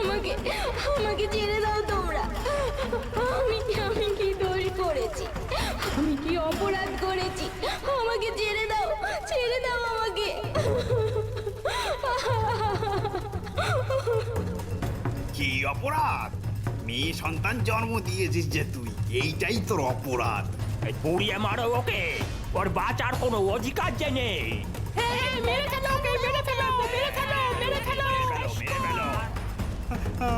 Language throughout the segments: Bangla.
আমাকে আমাকে ছেড়ে দাও তোমরা। আমি আমি কি দোষ করেছি? আমি কি অপরাধ করেছি? আমাকে ছেড়ে দাও ছেড়ে দাও আমাকে। কি অপরাধ? মেয়ে সন্তান জন্ম দিয়েছিস যে তুই, এইটাই তোর অপরাধ। পুড়িয়ে মারো ওকে। ওর বাঁচার কোনো অধিকার যে নেই মেরে ফেলো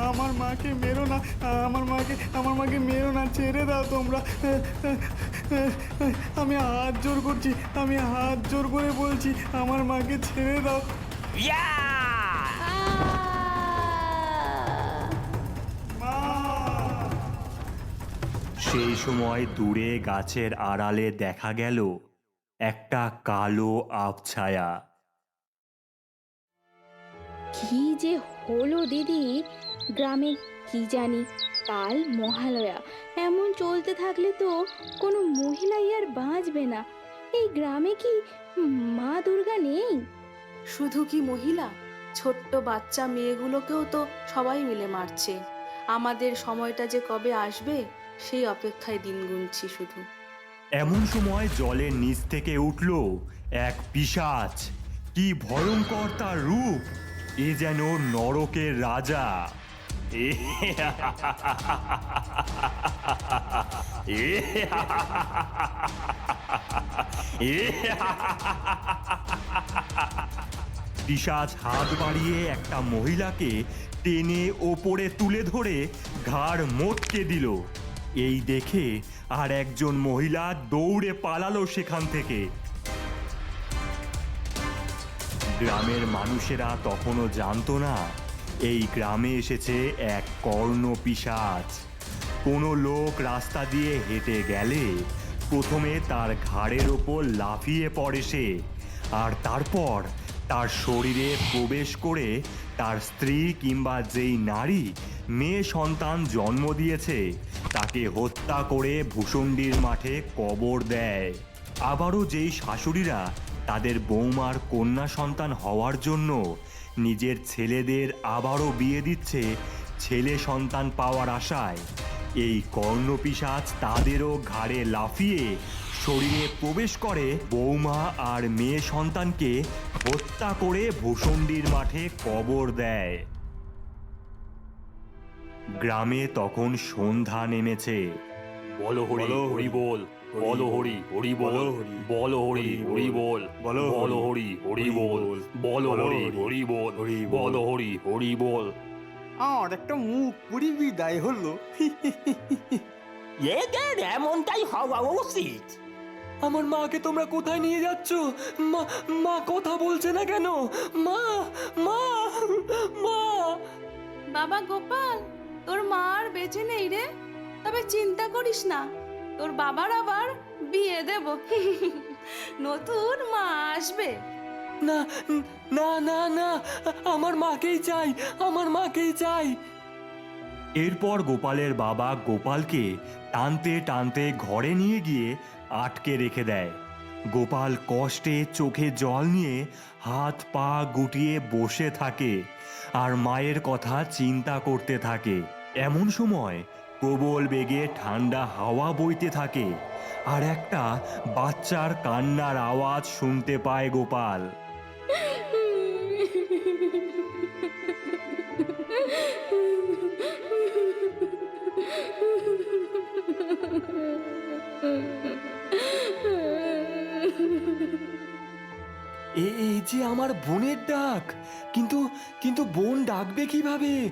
আমার মাকে মেরো না আমার মাকে আমার মাকে মেরো না ছেড়ে দাও তোমরা। আমি হাত জোর করছি আমি হাত জোর করে বলছি আমার মাকে ছেড়ে দাও। ইয়া! সেই সময় দূরে গাছের আড়ালে দেখা গেল একটা কালো আবছায়া। কি যে হলো দিদি? গ্রামে কি জানি? কাল মহালয়া। এমন চলতে থাকলে তো কোনো মহিলাই আর বাঁচবে না। এই গ্রামে কি মা দুর্গা নেই? শুধু কি মহিলা? ছোট্ট বাচ্চা মেয়েগুলোকেও তো সবাই মিলে মারছে। আমাদের সময়টা যে কবে আসবে? সেই অপেক্ষায় দিন গুনছি শুধু। এমন সময় জলের নিচ থেকে উঠল এক পিশাচ। কি ভয়ঙ্কর তার রূপ! এ যেন নরকের রাজা। পিশাচ হাত বাড়িয়ে একটা মহিলাকে টেনে ওপরে তুলে ধরে ঘাড় মোটকে দিল। এই দেখে আর একজন মহিলা দৌড়ে পালালো সেখান থেকে। গ্রামের মানুষেরা তখনও জানতো না, এই গ্রামে এসেছে এক কর্ণ পিশাচ কোনো লোক রাস্তা দিয়ে হেঁটে গেলে প্রথমে তার ঘাড়ের ওপর লাফিয়ে পড়ে সে, আর তারপর তার শরীরে প্রবেশ করে তার স্ত্রী কিংবা যেই নারী মেয়ে সন্তান জন্ম দিয়েছে। তাকে হত্যা করে ভূষণ্ডির মাঠে কবর দেয়। আবারও যেই শাশুড়িরা তাদের বৌমার কন্যা সন্তান হওয়ার জন্য নিজের ছেলেদের আবারও বিয়ে দিচ্ছে ছেলে সন্তান পাওয়ার আশায়। এই কর্ণপিশাচ তাদেরও ঘাড়ে লাফিয়ে শরীরে প্রবেশ করে বৌমা আর মেয়ে সন্তানকে হত্যা করে ভূষণ্ডির মাঠে কবর দেয়। গ্রামে তখন সন্ধ্যা নেমেছে। বলো হরি হরি। বল বলো হরি হরি বল বলো হরি। হরি বল। হরি। হরি বল বলো। হরি হরি। বল বলো। হরি হরি বল। আর একটা মুখ পুরি বিদায় হলো। এদের এমনটাই হওয়া উচিত? আমার মাকে তোমরা কোথায় নিয়ে যাচ্ছ? মা মা কথা বলছে না কেন? মা মা মা। বাবা গোপাল তোর মা আর বেঁচে নেই রে। তবে চিন্তা করিস না তোর বাবার আবার বিয়ে দেব। নতুন মা আসবে। না না না না আমার মাকেই চাই আমার মাকেই চাই। এরপর গোপালের বাবা গোপালকে টানতে টানতে ঘরে নিয়ে গিয়ে আটকে রেখে দেয়। গোপাল কষ্টে চোখে জল নিয়ে হাত পা গুটিয়ে বসে থাকে। আর মায়ের কথা চিন্তা করতে থাকে। এমন সময় প্রবল বেগে ঠান্ডা হাওয়া বইতে থাকে আর একটা বাচ্চার কান্নার আওয়াজ শুনতে পায় গোপাল। এই যে আমার বোনের ডাক। কিন্তু কিন্তু বোন ডাকবে কীভাবে?